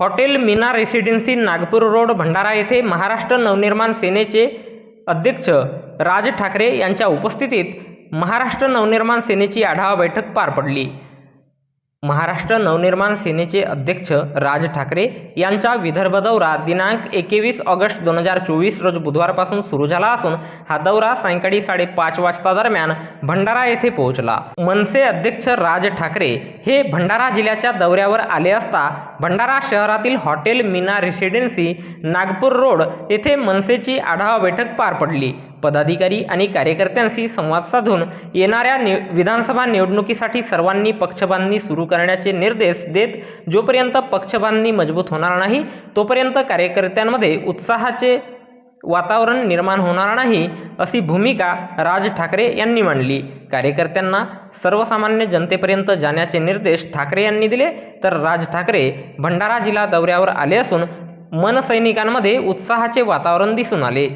Hotel Meena residency Nagpur road Bhandara येथे महाराष्ट्र नवनिर्माण सेनेचे अध्यक्ष राज ठाकरे यांच्या उपस्थितीत महाराष्ट्र नवनिर्माण सेनेची आढावा बैठक पार पडली. महाराष्ट्र नवनिर्माण सेनेचे अध्यक्ष राज ठाकरे यांचा विदर्भ दौरा दिनांक एकवीस ऑगस्ट दोन हजार चोवीस रोज बुधवारपासून सुरू झाला असून हा दौरा सायंकाळी साडेपाच वाजता दरम्यान भंडारा येथे पोहोचला. मनसे अध्यक्ष राज ठाकरे हे भंडारा जिल्ह्याच्या दौऱ्यावर आले असता भंडारा शहरातील hotel Meena residency Nagpur road येथे मनसेची आढावा बैठक पार पडली. पदाधिकारी आणि कार्यकर्त्यांशी संवाद साधून येणाऱ्या नि विधानसभा निवडणुकीसाठी सर्वांनी पक्षबांधणी सुरू करण्याचे निर्देश देत जोपर्यंत पक्षबांधणी मजबूत होणार नाही तोपर्यंत कार्यकर्त्यांमध्ये उत्साहाचे वातावरण निर्माण होणार नाही अशी भूमिका राज ठाकरे यांनी मांडली. कार्यकर्त्यांना सर्वसामान्य जनतेपर्यंत जाण्याचे निर्देश ठाकरे यांनी दिले. तर राज ठाकरे भंडारा जिल्हा दौऱ्यावर आले असून मनसैनिकांमध्ये उत्साहाचे वातावरण दिसून आले.